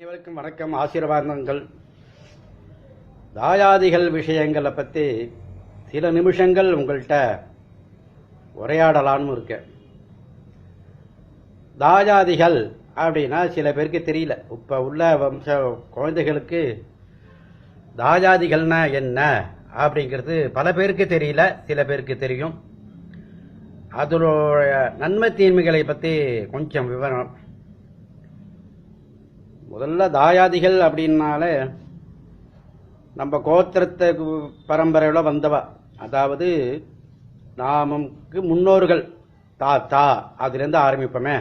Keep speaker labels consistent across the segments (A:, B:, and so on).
A: அனைவருக்கும் வணக்கம். ஆசீர்வாதங்கள். தாயாதிகள் விஷயங்களை பற்றி சில நிமிஷங்கள் உங்கள்கிட்ட உரையாடலான்னு இருக்கேன். தாயாதிகள் அப்படின்னா சில பேருக்கு தெரியல. இப்போ உள்ள வம்ச குழந்தைகளுக்கு தாயாதிகள்னா என்ன அப்படிங்கிறது பல பேருக்கு தெரியல. சில பேருக்கு தெரியும். அதோட நன்மை தீன்மைகளை பற்றி கொஞ்சம் விவரம் முதல்ல தாயாதிகள் அப்படின்னாலே நம்ம கோத்திரத்தை பரம்பரையில் வந்தவா. அதாவது நாமக்கு முன்னோர்கள். தாத்தா அதுலேருந்து ஆரம்பிப்போமே.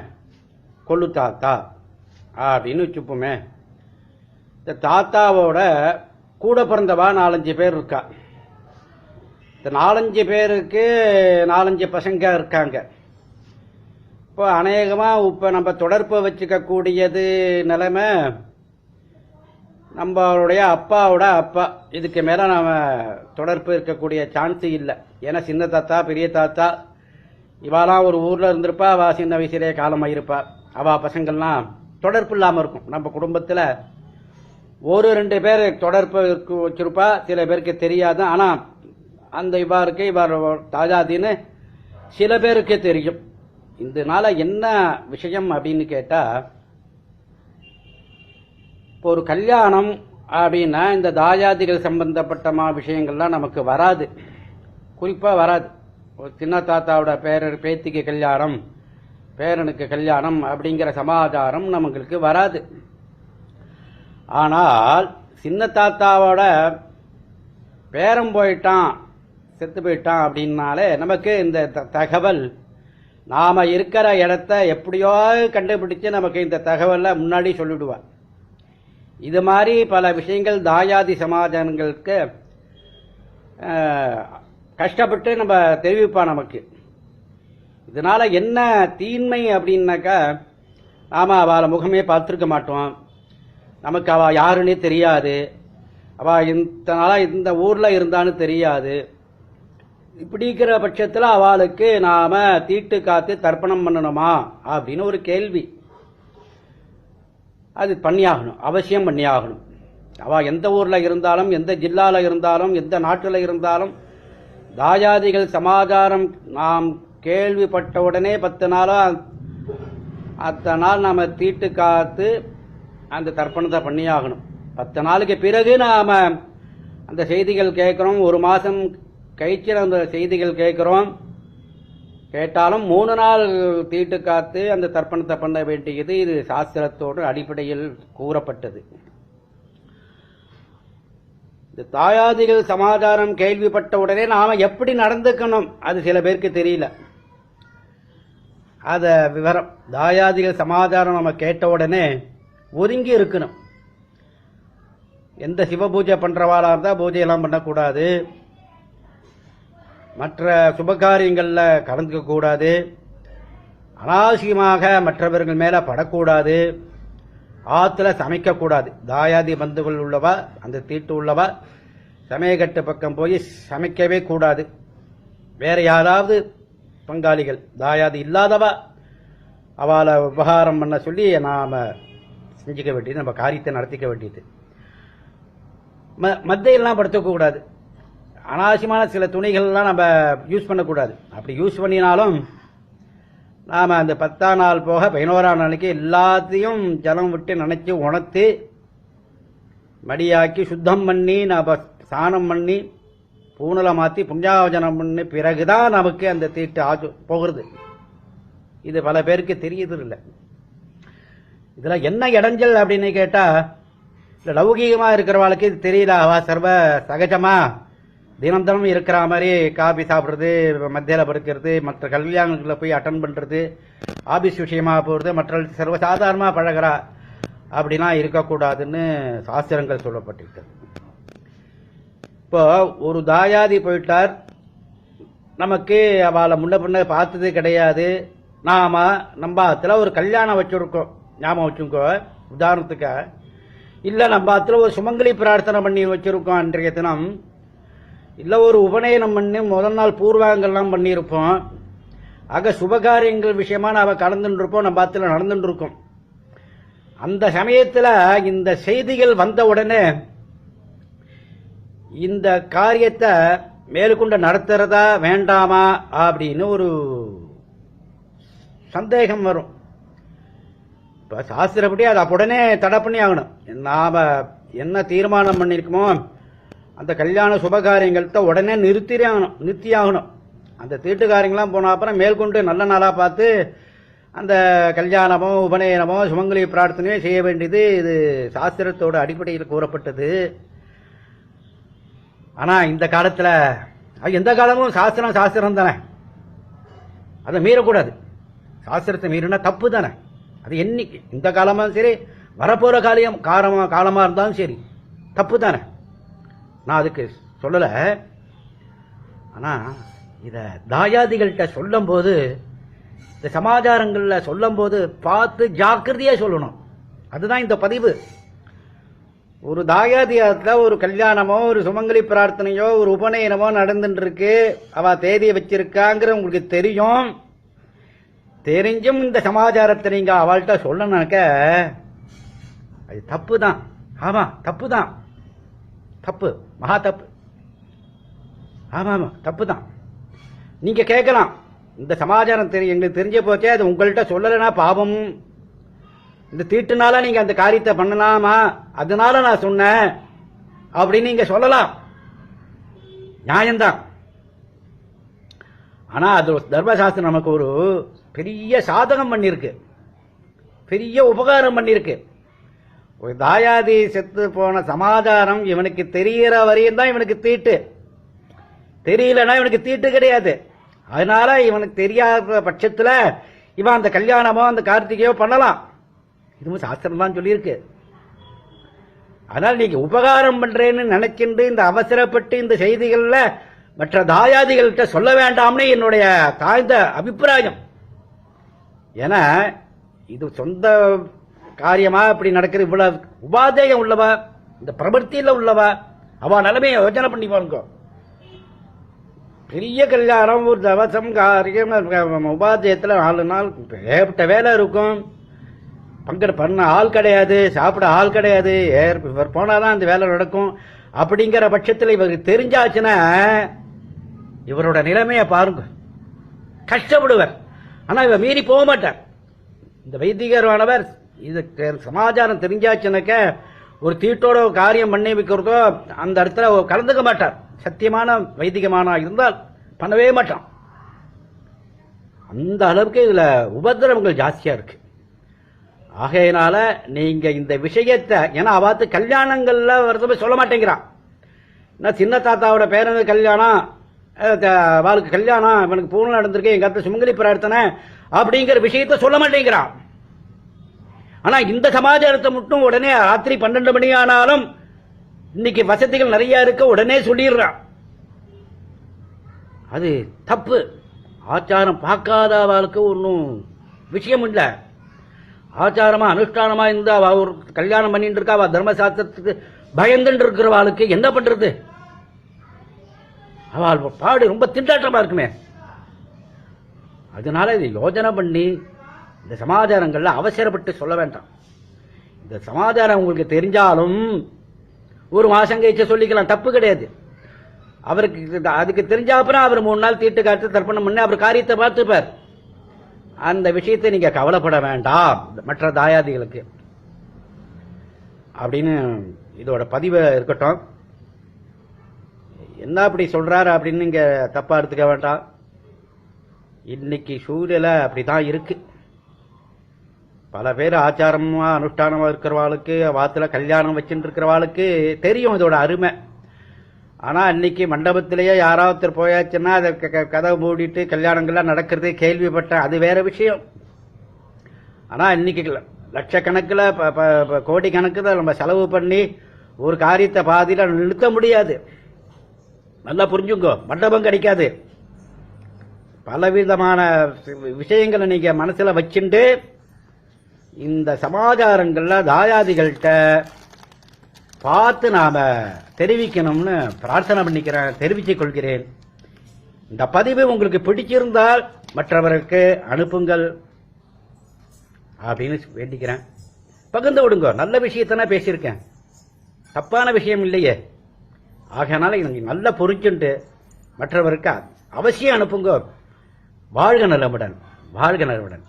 A: கொள்ளு தாத்தா அப்படின்னு வச்சுப்போமே. இந்த தாத்தாவோட கூட பிறந்தவா நாலஞ்சு பேர் இருக்கா. இந்த நாலஞ்சு பேருக்கு நாலஞ்சு பசங்க இருக்காங்க. இப்போ அநேகமாக இப்போ நம்ம தொடர்பை வச்சுக்கக்கூடியது நிலைமை நம்மளுடைய அப்பாவோட அப்பா. இதுக்கு மேலே நம்ம தொடர்பு இருக்கக்கூடிய சான்ஸ் இல்லை. ஏன்னா சின்ன தாத்தா பெரிய தாத்தா இவாலாம் ஒரு ஊரில் இருந்திருப்பா அவள் சின்ன வயசுலேயே காலமாயிருப்பா. அவள் பசங்கள்லாம் தொடர்பு இல்லாமல் இருக்கும். நம்ம குடும்பத்தில் ஒரு ரெண்டு பேர் தொடர்பு இருக்கு வச்சுருப்பா. சில பேருக்கு தெரியாது. ஆனால் அந்த இவாருக்கு இவர் தாஜாதின்னு சில பேருக்கு தெரியும். இதனால என்ன விஷயம் அப்படின்னு கேட்டா இப்போ ஒரு கல்யாணம் அப்படின்னா இந்த தாயாதிகள் சம்பந்தப்பட்டமா விஷயங்கள்லாம் நமக்கு வராது. குறிப்பா வராது. ஒரு சின்ன தாத்தாவோட பேரர் பேத்திக்கு கல்யாணம் பேரனுக்கு கல்யாணம் அப்படிங்கிற சமாச்சாரம் நம்மளுக்கு வராது. ஆனால் சின்ன தாத்தாவோட பேரம் போயிட்டான் செத்து போயிட்டான் அப்படின்னாலே நமக்கு இந்த த- தகவல் நாம் இருக்கிற இடத்த எப்படியோ கண்டுபிடிச்சு நமக்கு இந்த தகவலை முன்னாடி சொல்லிவிடுவார் இது மாதிரி பல விஷயங்கள் தாயாதி சமாஜங்களுக்கு கஷ்டப்பட்டு நம்ம தெரிவிப்பான் நமக்கு. இதனால் என்ன தீன்மை அப்படின்னாக்கா நாம் அவளை முகமே பார்த்துருக்க மாட்டோம். நமக்கு அவள் யாருன்னே தெரியாது. அவள் இந்த நாளாக இந்த ஊரில் இருந்தான்னு தெரியாது. இப்படிங்கிற பட்சத்தில் அவளுக்கு நாம் தீட்டு காத்து தர்ப்பணம் பண்ணணுமா? அப்படின்னு ஒரு கேள்வி. அது பண்ணியாகணும். அவசியம் பண்ணியாகணும். அவள் எந்த ஊரில் இருந்தாலும் எந்த ஜில்லாவில் இருந்தாலும் எந்த நாட்டில் இருந்தாலும் தாயாதிகள் சமாச்சாரம் நாம் கேள்விப்பட்ட உடனே பத்து நாளாக அத்தனை நாள் நாம் தீட்டு காத்து அந்த தர்ப்பணத்தை பண்ணியாகணும். பத்து நாளுக்கு பிறகு நாம் அந்த செய்திகள் கேட்குறோம். ஒரு மாதம் கழிச்சு அந்த செய்திகள் கேட்குறோம். கேட்டாலும் மூணு நாள் தீட்டு காத்து அந்த தர்ப்பணத்தை பண்ண வேண்டியது இது சாஸ்திரத்தோடு அடிப்படையில் கூறப்பட்டது. இந்த தாயாதிகள் சமாச்சாரம் கேள்விப்பட்ட உடனே நாம் எப்படி நடந்துக்கணும்? அது சில பேருக்கு தெரியல. அதை விவரம் தாயாதிகள் சமாச்சாரம் நம்ம கேட்ட உடனே ஒதுங்கி இருக்கணும். எந்த சிவ பூஜை பண்ணுறவாளாக இருந்தால் பூஜையெல்லாம் பண்ணக்கூடாது. மற்ற சுபகாரியங்களில் கலந்துக்க கூடாது. அனாவசியமாக மற்றவர்கள் மேலே படக்கூடாது. ஆற்றுல சமைக்கக்கூடாது தாயாதி பந்துகள் உள்ளவா அந்த தீட்டு உள்ளவா சமயக்கட்டு பக்கம் போய் சமைக்கவே கூடாது. வேற யாராவது பங்காளிகள் தாயாதி இல்லாதவா அவளை உபகாரம் பண்ண சொல்லி நாம் செஞ்சுக்க வேண்டியது நம்ம காரியத்தை நடத்திக்க வேண்டியது. ம- மத்தையெல்லாம் படுத்தக்கூடாது அனாவசியமான சில துணிகள்லாம் நம்ம யூஸ் பண்ணக்கூடாது. அப்படி யூஸ் பண்ணினாலும் நாம் அந்த பத்தாம் நாள் போக பதினோராம் நாளைக்கு எல்லாத்தையும் ஜலம் விட்டு நினச்சி உணர்த்து மடியாக்கி சுத்தம் பண்ணி நாம் ஸ்நானம் பண்ணி பூனலை மாற்றி புண்ணியாவஜனம் பண்ணி பிறகுதான் நமக்கு அந்த தீட்டு ஆச்சு போகிறது. இது பல பேருக்கு தெரியுது இல்லை. இதில் என்ன இடைஞ்சல் அப்படின்னு கேட்டால் இந்த லௌகீகமாக இருக்கிறவாளுக்கு இது தெரியல அவ சர்வ சகஜமா? தினம் தினம் இருக்கிற மாதிரி காபி சாப்பிட்றது மத்தியில் படுக்கிறது மற்ற கல்யாணங்களில் போய் அட்டன் பண்ணுறது ஆபீஸ் விஷயமாக போகிறது மற்ற சர்வசாதாரணமாக பழகிறா அப்படிலாம் இருக்கக்கூடாதுன்னு சாஸ்திரங்கள் சொல்லப்பட்டிருக்கிறது. இப்போ ஒரு தாயாதி போயிட்டார். நமக்கு அவளை முன்ன பின்ன பார்த்தது கிடையாது. நாம நம்ம ஆத்துல ஒரு கல்யாணம் வச்சுருக்கோம். ஞாபகம் வச்சுக்கோ உதாரணத்துக்கு. இல்லை நம்ம ஆத்துல ஒரு சுமங்கலி பிரார்த்தனை பண்ணி வச்சுருக்கோம் அன்றைய தினம். இல்லை ஒரு உபநயனம் பண்ணி முதல் நாள் பூர்வாங்கள்லாம் பண்ணியிருப்போம். ஆக சுபகாரியங்கள் விஷயமா நாம கலந்துட்டு நம்ம பார்த்துல நடந்துட்டுருக்கோம் அந்த சமயத்தில் இந்த செய்திகள் வந்த உடனே இந்த காரியத்தை மேற்கொண்டு நடத்துறதா வேண்டாமா அப்படின்னு ஒரு சந்தேகம் வரும். இப்போ சாஸ்திரப்படி அதை உடனே தடை பண்ணி ஆகணும். நாம என்ன தீர்மானம் பண்ணியிருக்கோமோ அந்த கல்யாண சுபகாரியங்கள்ட்ட உடனே நிறுத்தியாகணும். ஆகணும் ஆகணும் அந்த தீட்டுக்காரங்களாம் போன அப்புறம் மேற்கொண்டு நல்ல நாளாக பார்த்து அந்த கல்யாணமோ உபநயனமோ சுமங்கலி பிரார்த்தனையோ செய்ய வேண்டியது இது சாஸ்திரத்தோட அடிப்படையில் கூறப்பட்டது. ஆனால் இந்த காலத்தில் அது எந்த காலமும் சாஸ்திரம் சாஸ்திரம் தானே. அதை மீறக்கூடாது. சாஸ்திரத்தை மீறினா தப்பு தானே. அது என்னைக்கு இந்த காலமாக சரி வரப்போகிற காலியம் காலமாக காலமாக இருந்தாலும் சரி தப்பு தானே. நான் அதுக்கு சொல்லலை. ஆனால் இதை தாயாதிகள்கிட்ட சொல்லும்போது இந்த சமாச்சாரங்களில் சொல்லும்போது பார்த்து ஜாக்கிரதையாக சொல்லணும். அதுதான் இந்த பதிவு. ஒரு தாயாதியாத்துல ஒரு கல்யாணமோ ஒரு சுமங்கலி பிரார்த்தனையோ ஒரு உபநயனமோ நடந்துட்டு இருக்கு அவ தேதியை வச்சிருக்காங்கிற உங்களுக்கு தெரியும். தெரிஞ்சும் இந்த சமாச்சாரத்தை நீங்கள் அவள்கிட்ட சொல்லணும்னாக்க அது தப்பு தான் ஆமாம் தப்பு தான் தப்பு மகா தப்பு. ஆமா ஆமா தப்பு தான் நீங்க கேட்கலாம். இந்த சமாச்சாரம் தெரியும் எங்களுக்கு தெரிஞ்ச போச்சே அது உங்கள்கிட்ட சொல்லலைன்னா பாவம். இந்த தீட்டுனால நீங்க அந்த காரியத்தை பண்ணலாமா? அதனால நான் சொன்னேன். அப்படின்னு நீங்க சொல்லலாம். நியாயம்தான். ஆனா அது தர்மசாஸ்திரம் நமக்கு ஒரு பெரிய சாதகம் பண்ணிருக்கு பெரிய உபகாரம் பண்ணிருக்கு ஒரு தாயாதி செத்து போன சமாதானம் இவனுக்கு தெரிகிற வரையும் தான் இவனுக்கு தீட்டு. தெரியலன்னா இவனுக்கு தீட்டு கிடையாது. அதனால இவனுக்கு தெரியாத பட்சத்தில் இவன் அந்த கல்யாணமோ அந்த கார்த்திகையோ பண்ணலாம். இதுவும் சாஸ்திரம் தான் சொல்லியிருக்கு. அதனால் நீங்கள் உபகாரம் பண்ணுறேன்னு நினைக்கின்ற இந்த அவசரப்பட்டு இந்த செய்திகளில் மற்ற தாயாதிகள்கிட்ட சொல்ல வேண்டாம்னு என்னுடைய தாழ்ந்த அபிப்பிராயம். ஏன்னா இது சொந்த காரியமா இப்படி நடக்கிற இவ்வளவு உபாதேயம் உள்ளவா இந்த பிரபர்த்தியில் உள்ளவா அவ நிலைமையை யோஜனை பண்ணி பாருங்க. பெரிய கல்யாணம் ஒரு தவசம் காரியம் உபாத்தியத்தில் நாலு நாள் ஏற்பட்ட வேலை இருக்கும். பங்கெடு பண்ண ஆள் கிடையாது சாப்பிட ஆள் கிடையாது ஏர் இவர் போனால் தான் அந்த வேலை நடக்கும். அப்படிங்கிற பட்சத்தில் இவருக்கு தெரிஞ்சாச்சுன்னா இவரோட நிலைமையை பாருங்க. கஷ்டப்படுவர். ஆனால் இவர் மீறி போக மாட்டார். இந்த வைத்திகரானவர் இது சமாச்சாரம் தெரிஞ்சாச்சுனாக்க ஒரு தீட்டோட காரியம் பண்ணி வைக்கிறதோ அந்த இடத்துல கலந்துக்க மாட்டார். சத்தியமான வைதிகமான இருந்தால் பண்ணவே மாட்டான். அந்த அளவுக்கு இதில் உபதிரவங்கள் ஜாஸ்தியாக இருக்கு. ஆகையினால நீங்கள் இந்த விஷயத்தை ஏன்னா அவாத்து கல்யாணங்களில் வருது சொல்ல மாட்டேங்கிறான். நான் சின்ன தாத்தாவோட பேரனுக்கு கல்யாணம். அவளுக்கு கல்யாணம். இவனுக்கு பூர்ணம் நடந்திருக்கு. எங்கள் அத்தை சுமங்கலி பிரார்த்தனை அப்படிங்கிற விஷயத்த சொல்ல மாட்டேங்கிறான். ஆனா இந்த சமாச்சாரத்தை மட்டும் உடனே ராத்திரி பன்னெண்டு மணி ஆனாலும் இன்னைக்கு வசதிகள் நிறைய இருக்க உடனே சொல்லிடுறான். அது தப்பு. ஆச்சாரம் பார்க்காதவாளுக்கு ஒன்றும் விஷயம் இல்லை. ஆச்சாரமா அனுஷ்டானமா இருந்தா அவ ஒரு கல்யாணம் பண்ணிட்டு இருக்கா அவ தர்மசாஸ்திரத்துக்கு பயந்துட்டு இருக்கிறவாளுக்கு என்ன பண்றது? அவள் பாடு ரொம்ப திண்டாட்டமா இருக்குமே. அதனால இதை யோஜனை பண்ணி இந்த சமாச்சாரங்கள்ல அவசரப்பட்டு சொல்ல வேண்டாம். இந்த சமாச்சாரம் உங்களுக்கு தெரிஞ்சாலும் ஒரு மாசம் கழிச்சு சொல்லிக்கலாம் தப்பு கிடையாது. அவருக்கு அதுக்கு தெரிஞ்ச அப்புறம் அவர் மூணு நாள் தீட்டு காட்டு தர்ப்பணம் பண்ணி அவர் காரியத்தை பார்த்துப்பார். அந்த விஷயத்தை நீங்க கவலைப்பட வேண்டாம் மற்ற தாயாதிகளுக்கு. அப்படின்னு இதோட பதிவை இருக்கட்டும். என்ன அப்படி சொல்றாரு அப்படின்னு நீங்க தப்பா எடுத்துக்க வேண்டாம். இன்னைக்கு சூழ்நிலை அப்படிதான் இருக்கு. பல பேர் ஆச்சாரமா அனுஷ்டானமா இருக்கிறவாளுக்கு வாத்துல கல்யாணம் வச்சுட்டு இருக்கிறவாளுக்கு தெரியும் இதோட அருமை. ஆனா இன்னைக்கு மண்டபத்திலேயே யாராவது போயாச்சுன்னா அதை க- கதவை மூடிட்டு கல்யாணங்கள்லாம் நடக்கிறது கேள்விப்பட்டேன். அது வேற விஷயம். ஆனா இன்னைக்கு லட்சக்கணக்கில் கோடி ப- நம்ம செலவு பண்ணி ஒரு காரியத்தை பாதியில் நிறுத்த முடியாது. நல்லா புரிஞ்சுங்கோ மண்டபம் கிடைக்காது. பலவிதமான விஷயங்களை நீங்க மனசுல வச்சுட்டு இந்த சமாச்சாரங்கள்ல தாயாதிகள்கிட்ட பார்த்து நாம தெரிவிக்கணும்னு பிரார்த்தனை பண்ணிக்கிறேன் தெரிவித்துக் கொள்கிறேன். இந்த பதிவு உங்களுக்கு பிடிச்சிருந்தால் மற்றவருக்கு அனுப்புங்கள் அப்படின்னு வேண்டிக்கிறேன். பகிர்ந்து விடுங்க நல்ல விஷயத்தானே பேசியிருக்கேன். தப்பான விஷயம் இல்லையே. ஆகையினால எனக்கு நல்லா புரிஞ்சுட்டு மற்றவருக்கு அவசியம் அனுப்புங்க. வாழ்க நலமுடன் வாழ்க நலமுடன்.